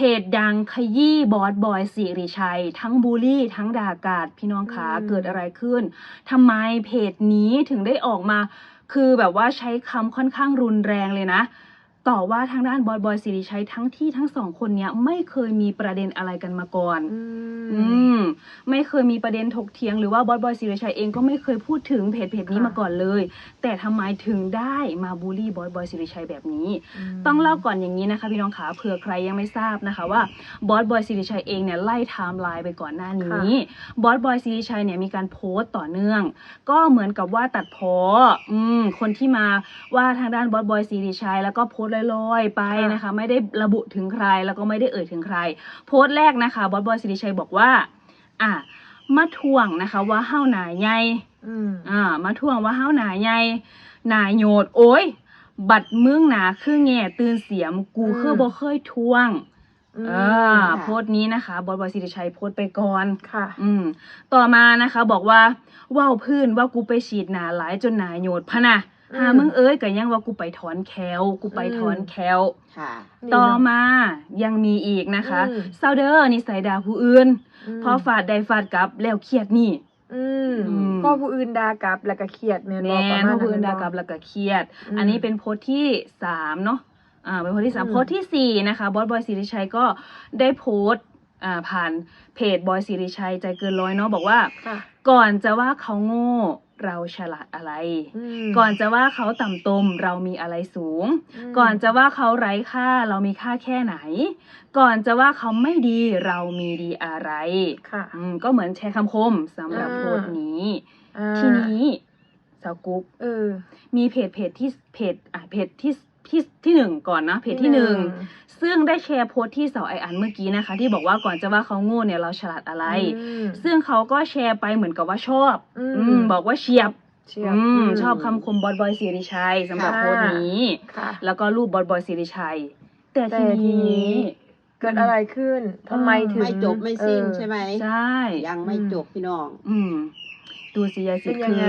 เพจดังขยี้บอสบอยสิริชัย ทั้งบูลลี่ ทั้งด่ากาดพี่น้องขาอืมเกิดอะไรขึ้นทำไมเพจนี้ถึงได้ออกมา คือแบบว่าใช้คำค่อนข้างรุนแรงเลยนะ ต่อว่าทางด้านบอสบอยสิริชัยทั้งที่ทั้งสองคนเนี้ยไม่เคยมีประเด็นอะไรกันมาก่อน อือืมมไม่เคยมีประเด็นถกเถียงหรือว่าบอสบอยสิริชัยเองก็ไม่เคยพูดถึงเพจเพจนี้ค่ะมาก่อนเลย แต่ทำไมถึงได้มาบูลลี่บอสบอยสิริชัยแบบนี้มต้องเล่าก่อนอย่างนี้นะคะพี่น้องขาเผื่อใครยังไม่ทราบนะคะว่าบอสบอยสิริชัยเองเนี่ยไล่ไทม์ไลน์ไปก่อนหน้านี้บอสบอยสิริชัยเนี่ยมีการโพสต์ต่อเนื่อง ก็เหมือนกับว่าตัดพออืมคนที่มาว่าทางด้านบอสบอยสิริชัยแล้วก็โพสต์ลอยๆไปนะคะ ไม่ได้ระบุถึงใครแล้วก็ไม่ได้เอ่ยถึงใคร โพสต์แรกนะคะบอสบอยสิริชัยบอกว่า อะมาทวงนะคะ ว่าเฮ้าหนาใหญ่อืมอ่ามาทวงว่าเฮ้าหนาใหญ่หนาโยดโอ้ยบัดมึงหนาคือแง่ตื่นเสียมกูอืมคือบ่เคยทวงอืมเออโพสต์นี้นะคะ บอสบอยสิริชัยโพสต์ไปก่อนค่ะ อืม ต่อมานะคะ บอกว่าว่าวพื้นว่ากูไปฉีดหนาหลายจนหนาโยดพะนะอืม หามึงเอ้ยก็ยังว่ากูไปถอนแคลกูไปถอนอืมแคลค่ะต่อมายังมีอีกนะคะอืมเซาเดอร์นิสัยดาผู้อื่นมพอฟาดได้ฟาดกลับแล้วเครียดนี่อืมอืมพ่อผู้อื่นด่ากลับแล้วก็เครียดแม่นแมบ่ประนมาพณอพื้นแม่ดากลับแล้วก็เครียดอืมอันนี้เป็นโพสต์ที่สามเนาะอ่าเป็นโพสต์ที่สามอืมโพสต์ที่สี่นะคะบอสบอยสิริชัยก็ได้โพสต์อ่าผ่านเพจบอยสิริชัยใจเกินร้อยเนาะบอกว่าค่ะก่อนจะว่าเขาโง่ เราฉลาดอะไรอืมก่อนจะว่าเขาต่ำตมเรามีอะไรสูงมก่อนจะว่าเขาไร้ค่าเรามีค่าแค่ไหน ก่อนจะว่าเขาไม่ดีเรามีดีอะไรค่ะอืมก็เหมือนแชร์คำคมสำหรับอ่าโพสต์นี้อ่าทีนี้สาวกุ๊กเออมีเพจเพจที่เพจอะเพจที่ ที่ที่หนึ่งก่อนนะเพจที่หนึ่งซึ่งได้แชร์โพสต์ที่เสาไออันเมื่อกี้นะคะ ที่บอกว่าก่อนจะว่าเขาโง่เนี่ยเราฉลาดอะไรอืมซึ่งเขาก็แชร์ไปเหมือนกับว่าชอบ อืมอืมบอกว่าเฉียบเชียบอืมมชอบคำคมบอสบอยสิริชัยสำหรับค่ะโพสต์นี้ค่ะแล้วก็รูปบอสบอยสิริชัย แต่แต่ทีทีนี้นี้เกิดอะไรขึ้นทำไมถึงไม่จบไม่สิ้นเออใช่ไหมใช่ยังไม่จบพี่น้อง อืมดูสิยายสิเป็นยัคืงไง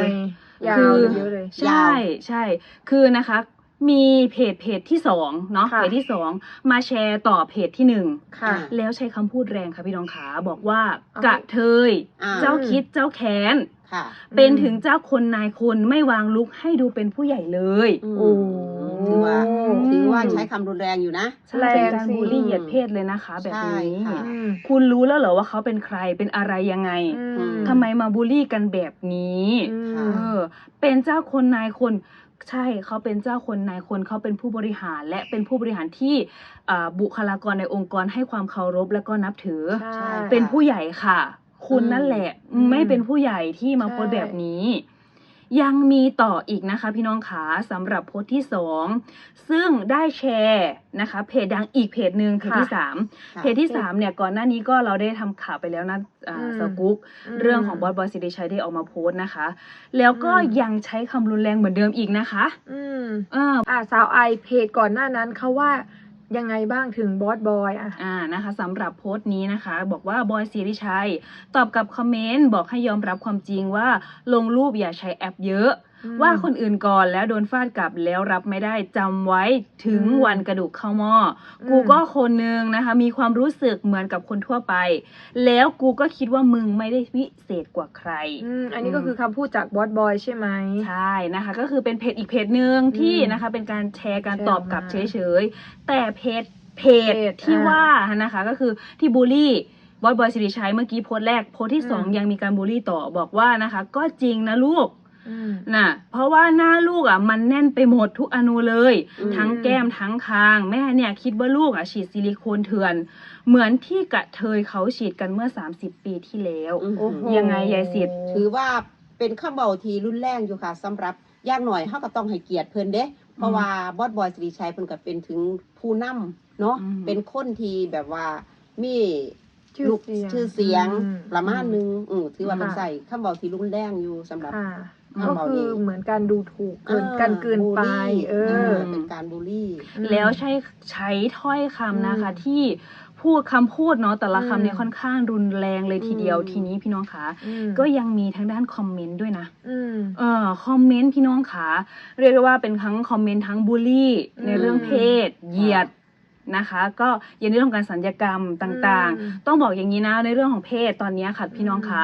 อยาคืวอเยอะเลยใช่ใช่ คือนะคะ มีเพจเพจที่สองเนาะค่ะเพจที่สองมาแชร์ต่อเพจที่หนึ่งค่ะแล้วใช้คำพูดแรงค่ะพี่น้องขาบอกว่าเอากะเทย อ่า เจ้าคิดเจ้าแค้น ค่ะ เป็นถึงเจ้าคนนายคนไม่วางลุกให้ดูเป็นผู้ใหญ่เลย อืมโอ้ ถือว่าอืมถือว่าใช้คำรุนแรงอยู่นะ ใช่แรงเป็นการสิ บูลลี่เหยียดเพศเลยนะคะ แบบนี้ใช่ค่ะ อืมคุณรู้แล้วเหรอว่าเขาเป็นใครเป็นอะไรยังไงอืมทำไมมาบูลลี่กันแบบนี้ อืมค่ะเออเป็นเจ้าคนนายคน ใช่เขาเป็นเจ้าคนนายคนเขาเป็นผู้บริหาร และเป็นผู้บริหารที่อ่าบุคลากรในองค์กรให้ความเคารพและก็นับถือใช่เป็นผู้ใหญ่ค่ะ คุณนั่นแหละอืมไม่เป็นผู้ใหญ่ที่มาใช่โพสต์แบบนี้ ยังมีต่ออีกนะคะพี่น้องขาสำหรับโพสต์ที่สองซึ่งได้แชร์นะคะเพจดังอีกเพจหนึ่งเพจที่สามค่ะเพจที่สามเนี่ยก่อนหน้านี้ก็เราได้ทำข่าวไปแล้วนะอ่าอืมสกุ๊กอืมเรื่องของบอสบอยสิริชัยที่ออกมาโพสต์นะคะ แล้วก็อืมยังใช้คำรุนแรงเหมือนเดิมอีกนะคะ อืมเอออ่าสาวไอเพจก่อนหน้านั้นเขาว่า ยังไงบ้างถึงบอสบอยอะอ่านะคะสำหรับโพสต์นี้นะคะ บอกว่าบอยสิริชัย ตอบกับคอมเมนต์บอกให้ยอมรับความจริงว่าลงรูปอย่าใช้แอปเยอะ ว่าคนอื่นก่อนแล้วโดนฟาดกลับแล้วรับไม่ได้จำไว้ถึงอืมวันกระดูกเข้าหม้ออมกูก็คนนึงนะคะ มีความรู้สึกเหมือนกับคนทั่วไป แล้วกูก็คิดว่ามึงไม่ได้วิเศษกว่าใครอืมอันนี้ก็คือคำพูดจากบอสบอยใช่ไหมใช่นะคะ ก็คือเป็นเพจอีกเพจหนึ่งที่อืมนะคะ เป็นการแชร์การแชร์ตอบกลับมาเฉยๆแต่เพจเพจเพจที่อ่าว่านะคะก็คือที่บูลลี่บอยบอยสิริชัยเมื่อกี้โพสต์แรกโพสต์ที่สองอืมยังมีการบูลลี่ต่อบอกว่านะคะ ก็จริงนะลูกอืม น่ะ เพราะว่าหน้าลูกอะมันแน่นไปหมดทุกอนูเลย อืม ทั้งแก้มทั้งคาง แม่เนี่ยคิดว่าลูกอะฉีดซิลิโคนเถื่อน เหมือนที่กระเทยเขาฉีดกันเมื่อ 30 ปีที่แล้วอืมโอ้โห ยังไงยายสิทธิ์ ถือว่าเป็นข้าเบาทีรุนแรงอยู่ค่ะสำหรับยากหน่อยเขาก็ต้องให้เกียรติเพิ่นเด้ เพราะว่าบอสบอยสิริชัยเพิ่นก็เป็นถึงผู้นำเนาะอืม เป็นคนที่แบบว่ามีชื่อลูกเสียงชื่อเสียงอืมประมาณหนึงอือถือว่ามันค่ะ ใส่ข้าเบาทีรุนแรงอยู่สำหรับค่ะอืม ก็คือเหมือนการดูถูกเกินอ่ากันเกินไปบูลลี่เอเอออ เป็นการบูลลี่ แล้วใช้ใช้ถ้อยคำนะคะอืมที่พูดคำพูดเนาะแต่ละอืมคำเนี่ยค่อนข้างรุนแรงเลยทีเดียวอืมทีนี้พี่น้องคะอืมก็ยังมีทางด้านคอมเมนต์ด้วยนะอืมเออคอมเมนต์พี่น้องคะเรียกได้ว่าเป็นทั้งคอมเมนต์ทั้งบูลลี่อืมในเรื่องเพศ เหยียด นะคะ ก็อยังในเรื่องของการสัญญกรรมต่างอืมๆต้องบอกอย่างนี้นะในเรื่องของเพศตอนนี้ค่ะพี่น้องคะ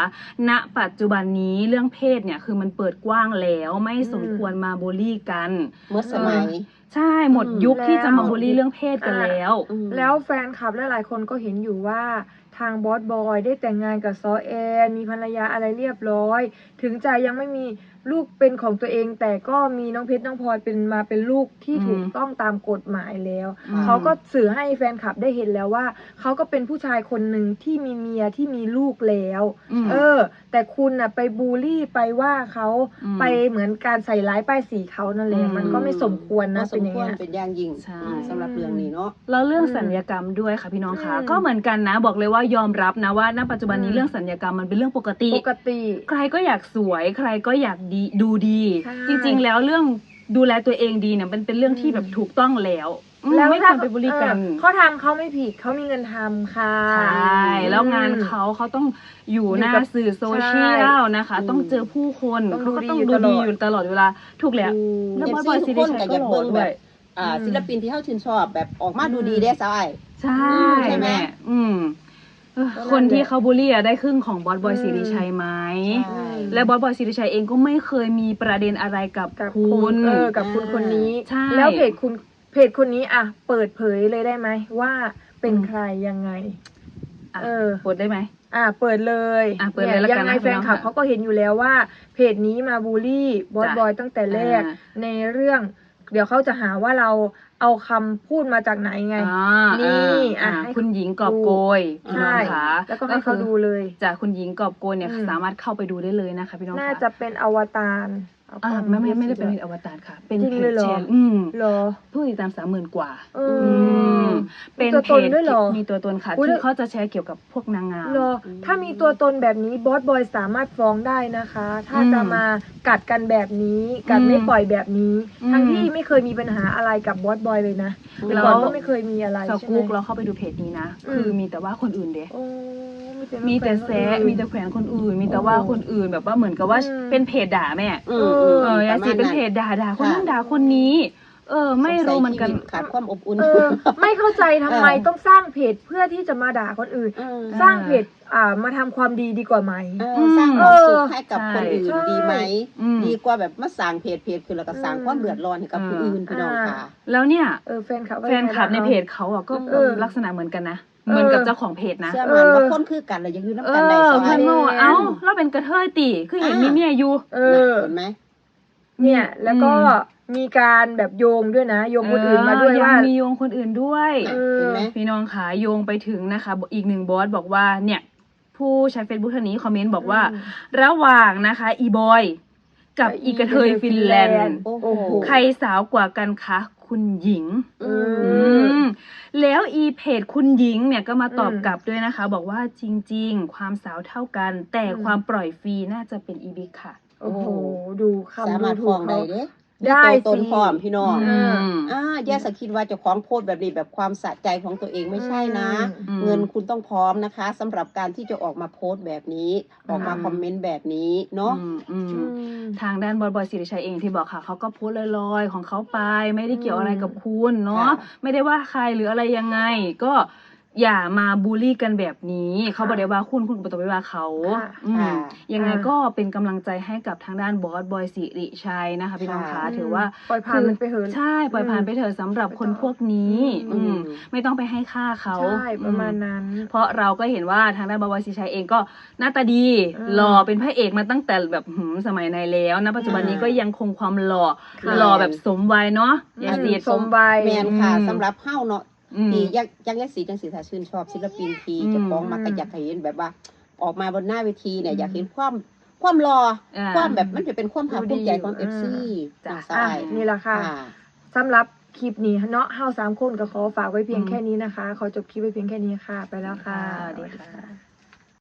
ณปัจจุบันนี้เรื่องเพศเนี่ยคือมันเปิดกว้างแล้วไม่สมควรมาบูลลี่กันเมื่อสมัยใช่หมดยุคที่จะมาแล้วบูลลี่เรื่องเพศกันแล้วอืมแล้วแฟนคลับหลายๆคนก็เห็นอยู่ว่า ทางบอสบอยได้แต่งงานกับซอแอนมีภรรยาอะไรเรียบร้อย ถึงจะยังไม่มีลูกเป็นของตัวเอง แต่ก็มีน้องเพชรน้องพลอยเป็นมาเป็นลูกที่อืมถูกต้องตามกฎหมายแล้ว อืม เขาก็สื่อให้แฟนคลับได้เห็นแล้วว่า เขาก็เป็นผู้ชายคนหนึ่งที่มีเมียที่มีลูกแล้วมเออ แต่คุณน่ะไปบูลลี่ไปว่าเขาอืมไปเหมือนการใส่ร้ายป้ายสีเขานั่นแหละอืม มันก็ไม่สมควรน่านะสเป็นมอย่างควรเงี้ย เป็นอย่างยิ่งใช่ อืมสำหรับเรื่องนี้เนาะ แล้วเรื่องอืมสัญญกรรมด้วยค่ะพี่น้องคะอืมก็เหมือนกันนะบอกเลยว่ายอมรับนะว่าณปัจจุบันนี้อืมเรื่องสัญญกรรมมันเป็นเรื่องปกติ ปกติ ใครก็อยากสวย ใครก็อยากดีดูดี ใช่ จริง ๆ แล้วเรื่องดูแลตัวเองดีเนี่ยมันเป็นเรื่องที่อืมแบบถูกต้องแล้วอืมแล้วไม่ควรไปบูลลี่กัน เออเขาทำเขาไม่ผิดเขามีเงินทำค่ะ ใช่ แล้วงานเขาเขาต้องอยู่หน้าอยู่กับสื่อโซเชียลนะคะ อืมต้องเจอผู้คนต้องเขาก็ดูต้องดีดูตลดีอดอยู่ตลอดเวลา ถูกแล้ว แล้วเอฟบอยซีบอยทุซีกดีคนชัยก็ก็อยากหล่อเบิ่งด้แบวยบอ่าอืม ศิลปินที่เขาชื่นชอบแบบออกมาดูดีได้สายใช่ใช่ไหม แม่อืมเออก็นั่น คนที่แหละเขาบูลลี่อะได้ครึ่งของบอสบอยอืมสิริชัยไหม ใช่ และบอสบอยสิริชัยเองก็ไม่เคยมีประเด็นอะไรกับกับคุคุณ ณเออกับคุณคนนี้ ใช่ แล้วเพจคุณเพจคนนี้อะเปิดเผยเลยได้ไหมว่าเป็นอืมใครยังไงอะเออปดได้ไหม อะเปิดเลยอะเปิดเลยนี่แล้วกันยังไงนะแฟนคลับพี่น้องค่ะเขาก็เห็นอยู่แล้วว่า เพจนี้มาบูลลี่บอสจ้ะบอยตั้งแต่แรกอ่า ในเรื่อง เดี๋ยวเขาจะหาว่าเราเอาคำพูดมาจากไหนไงอ่านี่อ่าอะให้คุณหญิงกอบโกยพี่น้องใช่คะแล้วก็ให้เขาดูเลย จากคุณหญิงกอบโกยเนี่ยอืมสามารถเข้าไปดูได้เลยนะคะพี่น้องน่าคะจะเป็นอวตารเอาอ่าความไม่ไม่ไม่ได้รู้เป็นสึกอวตารค่ะ เป็นจริงเพเลจยเหรอ แชร์อืมเหรอ ผู้ติดตามสามหมื่นกว่า เออือมเป็นตัวเพตนจด้วยเหรอมีตัวตนค่ะอุ๊ย ที่เขาจะแชร์เกี่ยวกับพวกนางงาม เหรอถ้ามีตัวตนแบบนี้บอสบอยสามารถฟ้องได้นะคะ ถ้าอืมจะมากัดกันแบบนี้ กัดอืมไม่ปล่อยแบบนี้ อืมทั้งที่ไม่เคยมีปัญหาอะไรกับบอสบอยเลยนะอืมแต่ก่อนก็ไม่เคยมีอะไรสใช่กุ๊กไหม เราเข้าไปดูเพจนี้นะ อืม คือมีแต่ว่าคนอื่นเด้ โอ้มีแต่แซะคนอื่นมีแต่แขวนคนอื่น มีแต่ว่าคนอื่นแบบว่าเหมือนกับว่าอืม เป็นเพจด่าแม่ อืมเออืมเออปยาระมาสีณเป็นนั้นเพจด่าด่าคนค่ะนู้นด่าคนนี้ เออ ไม่รู้เหมือนกัน สงสัยชีวิตขาดความอบอุ่น เออไม่เข้าใจทำไมเออ ต้องสร้างเพจเพื่อที่จะมาด่าคนอื่น เออสร้างเพจอ่ามาทำความดีดีกว่าไหม เออสร้างความสุขให้กับคนอื่นใช่ ดีไหม อืม ดีกว่าแบบมาสร้างเพจเพจคือแล้วก็สร้างความเดือดร้อนให้กับผู้อื่นพี่น้องค่ะ แล้วเนี่ย เออแฟนคลับว่าแฟนคลับในยังไงเพจเขาอะก็เออลักษณะเหมือนกันนะเหมือนกับเจ้าของเพจนะเสื้อมันว่าคนคือกันเลยยังอยู่เอน้ำกันได้อสเพื่บาอนยโง่เอ้าเราเป็นกระเทยตีคือเห็นอ่ามีมีเมียอยู่ เออ เห็นไหม เนี่ยแล้วก็มีการแบบโยงด้วยนะ โยงคนอื่นมาด้วยเออว่างมีโยงคนอื่นด้วยเออเห็นไหมพี่น้องขาโยงไปถึงนะคะ อีกหนึ่งบอสบอกว่าเนี่ย ผู้ใช้ Facebook ท่านนี้คอมเมนต์บอกว่าอืมระหว่างนะคะอีบอยกับกับอีกระเทยฟินแลนด์โอ้โหโอ้โหใครสาวกว่ากันคะคุณหญิงอืมอือืมแล้วอีเพจคุณหญิงเนี่ยก็มาตอบอืมกลับด้วยนะคะ บอกว่าจริง ๆ ความสาวเท่ากัน แต่อืมความปล่อยฟรีน่าจะเป็นอีบิกค่ะ โอ้โห ดูคำสาดูมารถถูฟ้อกงได้เขา เด้ได้มีตัวตนสิ พร้อมพี่น้อง อืม อ่าอย่าสกคิดว่าเจะคล้าของโพสต์แบบนี้แบบความสะใจของตัวเองไม่ใช่นะ อืม เงินคุณต้องพร้อมนะคะสำหรับการที่จะออกมาโพสต์แบบนี้ ออกมาอืมคอมเมนต์แบบนี้เนาะ อืมอืมอืมทางด้านบอยบอยสิริชัยเองที่บอกค่ะเขาก็โพสต์ลอยๆ ของเขาไป ไม่ได้เกี่ยวอะไรกับคุณเนาะค่ะ ไม่ได้ว่าใครหรืออะไรยังไง ก็ อย่ามาบูลลี่กันแบบนี้ เขาบอกได้ว่าคุณคุณก็ต้องไปว่าเขาค่ะอืมค่ะยังไงอ่าก็เป็นกำลังใจให้กับทางด้านบอสบอยสิริชัยนะคะพี่น้องคะค่ะถือว่าปล่อยผ่านมันไปเถอะใช่ปล่อยผ่านไปเถอะสำหรับคนพวกนี้อืมอืมไม่ต้องไปให้ค่าเขาใช่ประมาณอืนั้น เพราะเราก็เห็นว่าทางด้านบอยสิริชัยเองก็หน้าตาดีอืมหล่อเป็นพระเอกมาตั้งแต่แบบหืมสมัยในแล้วนะปัจจุบันนี้อ่าก็ยังคงความหล่อค่ะหล่อแบบสมวัยเนาะอือย่ามเสียดสมใบแมนค่ะอืมสำหรับเฮ้าเนาะ อืม ที่ยังยังยังสีจังสีถ้าชื่นชอบศิลปินทีอืม เจะฟ้าของมากระอยากให้เห็นแบบว่า ออกมาบนหน้าเวทีเนี่ยอยากเห็นความความรออ่าความแบบมันจะเป็นความภาคภูมิใจของดูเอดีฟซีจ้ะใช่อะนี่แหละค่ะ สำหรับคลิปนี้เนาะเฮาสามคนก็ขอฝากไว้เพียงอืม แค่นี้นะคะ ขอจบคลิปไว้เพียงแค่นี้ค่ะ ไปแล้วค่ะ สวัสดีค่ะ